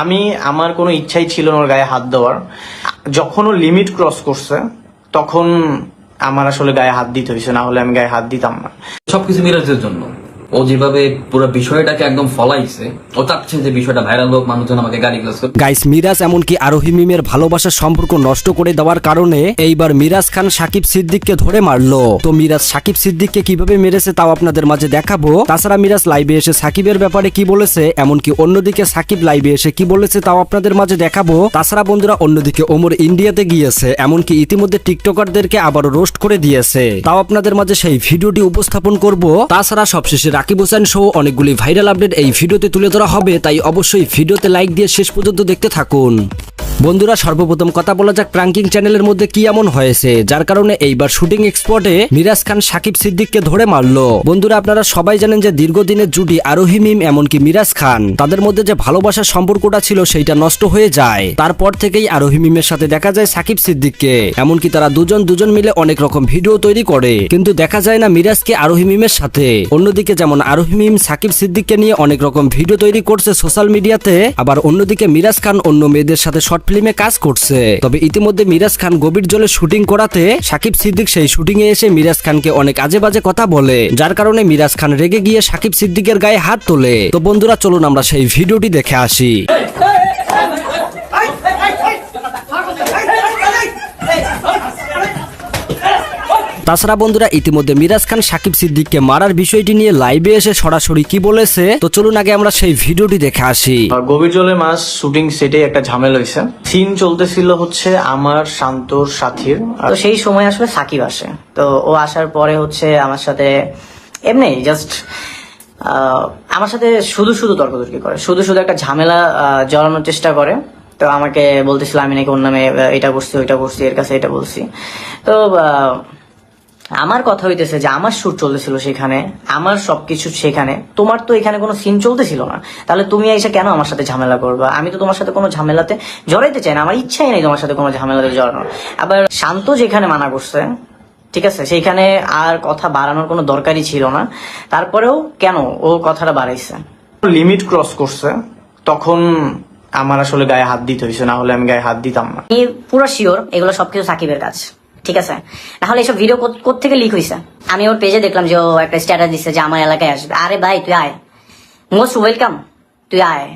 আমি আমার কোনো ইচ্ছাই ছিল না ওর গায়ে হাত দেওয়ার। যখন ও লিমিট ক্রস করছে, তখন আমার আসলে গায়ে হাত দিতে হয়েছে না হলে আমি গায়ে হাত দিতাম না। সবকিছু মিরাজের জন্য। ও যেভাবে পুরো বিষয়টাকে একদম ফলাইছে, ও চাচ্ছে যে বিষয়টা ভাইরাল হোক, মানুষজন আমাকে গালি গ্লাস গাইস মিরাজ এমনকি আরোহী মিমের ভালোবাসার সম্পর্ক নষ্ট করে দেওয়ার কারণে এইবার মিরাজ খান সাকিব সিদ্দিককে ধরে মারলো। তো মিরাজ সাকিব সিদ্দিককে কীভাবে মেরেছে তাও আপনাদের মাঝে দেখাবো। তাছাড়া মিরাজ লাইভে এসে সাকিবের ব্যাপারে কি বলেছে, এমনকি অন্যদিকে সাকিব লাইভে এসে কি বলেছে তাও আপনাদের মাঝে দেখাবো। তাছাড়া বন্ধুরা, অন্যদিকে ওমর ইন্ডিয়াতে গিয়েছে, এমনকি ইতিমধ্যে টিকটকারদেরকে আবারও রোস্ট করে দিয়েছে। তাও আপনাদের মাঝে সেই ভিডিওটি উপস্থাপন করব। তাছাড়া সবশেষে রাকিব হোসেন সহ অনেকগুলি ভাইরাল আপডেট এই ভিডিওতে তুলে ধরা হবে, তাই অবশ্যই ভিডিওতে লাইক দিয়ে শেষ পর্যন্ত দেখতে থাকুন। বন্ধুরা, সর্বপ্রথম কথা বলা যাক প্রাঙ্কিং চ্যানেলের মধ্যে কি এমন হয়েছে, যার কারণে এইবার শুটিং এক্সপোর্টে মিরাজ খান সাকিব সিদ্দিককে ধরে মারলো। বন্ধুরা, আপনারা সবাই জানেন যে দীর্ঘদিনের জুটি আরোহী মিম এমনকি মিরাজ খান। তাদের মধ্যে যে ভালোবাসার সম্পর্কটা ছিল, সেইটা নষ্ট হয়ে যায়। তারপর থেকেই আরোহী মিমের সাথে দেখা যায় সাকিব সিদ্দিককে। এমনকি তারা দুজন দুজন মিলে অনেক রকম ভিডিও তৈরি করে। কিন্তু দেখা যায় না মিরাজকে আরোহী মিমের সাথে। অন্যদিকে যেমন আরোহী মিম সাকিব সিদ্দিককে নিয়ে অনেক রকম ভিডিও তৈরি করছে সোশ্যাল মিডিয়াতে, আবার অন্যদিকে মিরাজ খান অন্য মেয়েদের সাথে শর্ট ফিল্মে কাজ করছে। তবে ইতিমধ্যে মিরাজ খান গভীর জলে শুটিং করাতে সাকিব সিদ্দিক সেই শুটিং এ এসে মিরাজ খানকে অনেক আজে বাজে কথা বলে, যার কারণে মিরাজ খান রেগে গিয়ে সাকিব সিদ্দিকের গায়ে হাত তোলে। তো বন্ধুরা, চলুন আমরা সেই ভিডিওটি দেখে আসি। তাছাড়া বন্ধুরা ইতিমধ্যে মিরাজ খান সাকিব সিদ্দিককে মারার বিষয়টি নিয়ে লাইভে এসে সরাসরি কি বলেছে? তো চলুন আগে আমরা সেই ভিডিওটি দেখে আসি। গভীর জলে মাছ শুটিং সেটে একটা ঝামেলা হয়েছে। সিন চলতেছিল হচ্ছে আমার শান্তর সাথীর। তো সেই সময় আসলে সাকিব আসে। তো ও আসার পরে হচ্ছে আমার সাথে এমনি জাস্ট আমার সাথে শুধু শুধু তর্কতর্কি করে। শুধু শুধু একটা ঝামেলা আহ, জড়ানোর চেষ্টা করে। তো আমাকে বলতেছিল আমি নাকি ওর নামে এটা করছি ওইটা করছি এর কাছে এটা বলছি। তো আহ, আমার কথা হইতেছে যে আমার সুর চলতেছিল সেখানে আমার সবকিছু সেখানে তোমার তো এখানে কোনো সিন চলতেছিল না। তাহলে তুমি এসে কেন আমার সাথে ঝামেলা করবা? আমি তো তোমার সাথে কোনো ঝামেলাতে জড়াইতে চাই না আমার ইচ্ছাই নেই তোমার সাথে কোনো ঝামেলাতে জড়ানোর। আবার শান্ত যেখানে মানা করছে ঠিক আছে সেইখানে আর কথা বাড়ানোর কোনো দরকারই ছিল না। তারপরেও কেন ও কথাটা বাড়াইছে? লিমিট ক্রস করছে তখন আমার আসলে গায়ে হাত দিতে হয়েছে না হলে আমি গায়ে হাত দিতাম না। পুরো শিওর এগুলো সবকিছু সাকিবের কাজ। ঠিক আছে? তাহলে এসব ভিডিও থেকে লিক হয়েছে আমি ওর পেজে দেখলাম যে ও একটা স্ট্যাটাস দিচ্ছে যে আমার এলাকায় আসবে। আরে ভাই, তুই আয়। মোস্ট ওয়েলকাম তুই আয়।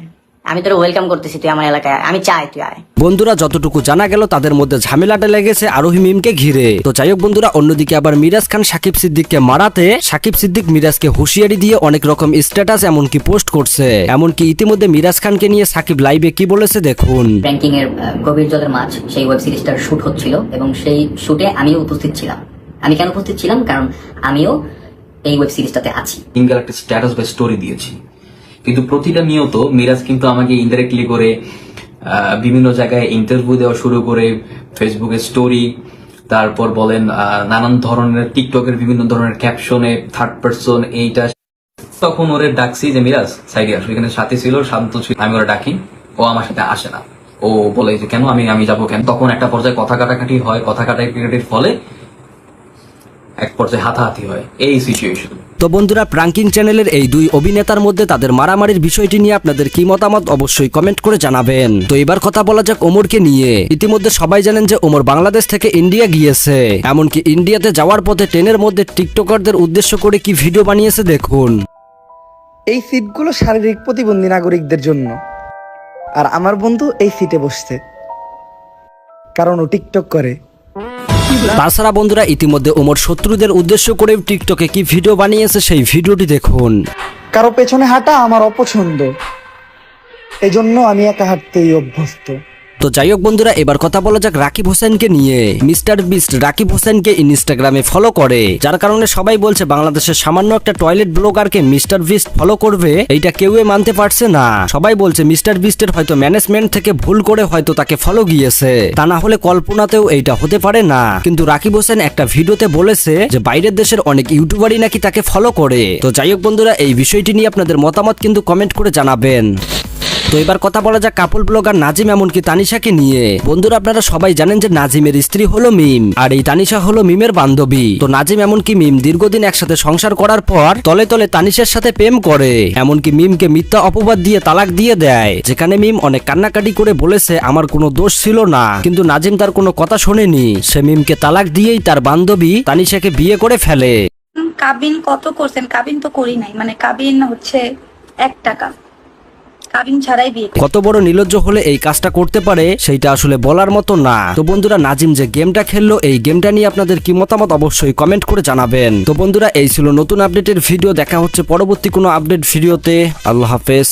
আমি তোর ওয়েলকাম করতেছি তুই আমার এলাকায়। আমি চাই তুই আয়। বন্ধুরা যতটুকু জানা গেল তাদের মধ্যে ঝামেলাটা লেগেছে আরোহী মিমকে ঘিরে। তো যাই হোক বন্ধুরা অন্যদিকে আবার মিরাজ খান সাকিব সিদ্দিককে মারাতে সাকিব সিদ্দিক মিরাজকে হুঁশিয়ারি দিয়ে অনেক রকম স্ট্যাটাস এমনকি পোস্ট করছে। এমনকি ইতিমধ্যে মিরাজ খানকে নিয়ে সাকিব লাইভে কি বলেছে দেখুন। ব্যাংকিং এর গভীর জলের মাছ সেই ওয়েব সিরিজটার শুট হচ্ছিল এবং সেই শুটে আমিও উপস্থিত ছিলাম। আমি কেন উপস্থিত ছিলাম? কারণ আমিও এই ওয়েব সিরিজটাতে আছি। সিঙ্গেল একটা স্ট্যাটাস বা স্টোরি দিয়েছি। কিন্তু প্রতিটা নিয়ত মিরাজ কিন্তু আমাকে ইনডাইরেক্টলি করে বিভিন্ন জায়গায় ইন্টারভিউ দেওয়া শুরু করে ফেসবুকে স্টোরি তারপর বলেন নানান ধরনের টিকটকের বিভিন্ন ধরনের ক্যাপশনে থার্ড পার্সন এইটা। তখন ওরে ডাকছি যে, মিরাজ, সাইডে আসো, এখানে সাথে ছিল, শান্ত ছিল, আমি ওরা ডাকি, ও আমার সাথে আসে না। ও বলে যে, কেন? আমি আমি যাব কেন? তখন একটা পর্যায়ে কথা কাটাকাটি হয়, কথা কাটাকাটির ফলে এক পর্যায়ে হাতাহাতি হয়। এই সিচুয়েশন তো বন্ধুরা প্রাঙ্কিং চ্যানেলের এই দুই অভিনেতার মধ্যে তাদের মারামারির বিষয়টি নিয়ে আপনাদের কি মতামত অবশ্যই কমেন্ট করে জানাবেন। তো এবার কথা বলা যাক ওমরকে নিয়ে। ইতিমধ্যে সবাই জানেন যে ওমর বাংলাদেশ থেকে ইন্ডিয়া গিয়েছে। এমনকি ইন্ডিয়াতে যাওয়ার পথে ট্রেনের মধ্যে টিকটকারদের উদ্দেশ্য করে কি ভিডিও বানিয়েছে দেখুন। এই সিটগুলো শারীরিক প্রতিবন্ধী নাগরিকদের জন্য। আর আমার বন্ধু এই সিটে বসছে। কারণ ও টিকটক করে। তাছাড়া বন্ধুরা ইতিমধ্যে ওমর শত্রুদের উদ্দেশ্য করে টিকটকে কি ভিডিও বানিয়েছে সেই ভিডিওটি দেখুন। কারও পেছনে হাঁটা আমার অপছন্দ। এজন্য আমি একা হাঁটতেই অভ্যস্ত। তো যাই হোক বন্ধুরা, এবার কথা বলা যাক রাকিব হোসেনকে নিয়ে। মিস্টার বিস্ট রাকিব হোসেনকে ইনস্টাগ্রামে ফলো করে। যার কারণে সবাই বলছে, বাংলাদেশের সামান্য একটা টয়লেট ব্লগারকে মিস্টার বিস্ট ফলো করবে। এইটা কেউই মানতে পারছে না। সবাই বলছে, মিস্টার বিস্টের হয়তো ম্যানেজমেন্ট থেকে ভুল করে হয়তো তাকে ফলো গিয়েছে। তা না হলে কল্পনাতেও এইটা হতে পারে না। কিন্তু রাকিব হোসেন একটা ভিডিওতে বলেছে যে, বাইরের দেশের অনেক ইউটিউবারই নাকি তাকে ফলো করে। তো যাই হোক বন্ধুরা, এই বিষয়টি নিয়ে আপনাদের মতামত কিন্তু কমেন্ট করে জানাবেন। তো এবার কথা বলা যাক কাপল ব্লগার নাজিম এমনকি তানিশাকে নিয়ে। বন্ধুরা, আপনারা সবাই জানেন যে নাজিমের স্ত্রী হলো মিম, আর এই তানিশা হলো মিমের বান্ধবী। তো নাজিম এমনকি মিম দীর্ঘদিন একসাথে সংসার করার পর তলে তলে তানিশের সাথে প্রেম করে। এমনকি মিমকে মিথ্যা অপবাদ দিয়ে তালাক দিয়ে দেয়, যেখানে মিম অনেক কান্নাকাটি করে বলেছে, আমার কোনো দোষ ছিল না। কিন্তু নাজিম তার কোনো কথা শোনেনি। সে মিমকে তালাক দিয়েই তার বান্ধবী তানিশাকে বিয়ে করে ফেলে। কাবিন কত করছেন? কাবিন তো করি নাই। মানে কাবিন হচ্ছে এক টাকা। কাবিন ছাড়াই বিয়ে কত বড় নির্লজ্জ হলে এই কাজটা করতে পারে সেটা আসলে বলার মতো না। তো বন্ধুরা, নাজিম যে গেমটা খেললো, এই গেমটা নিয়ে আপনাদের কি মতামত অবশ্যই কমেন্ট করে জানাবেন। তো বন্ধুরা, এই ছিল নতুন আপডেটের ভিডিও। দেখা হচ্ছে পরবর্তী কোনো আপডেট ভিডিওতে। আল্লাহ হাফেজ।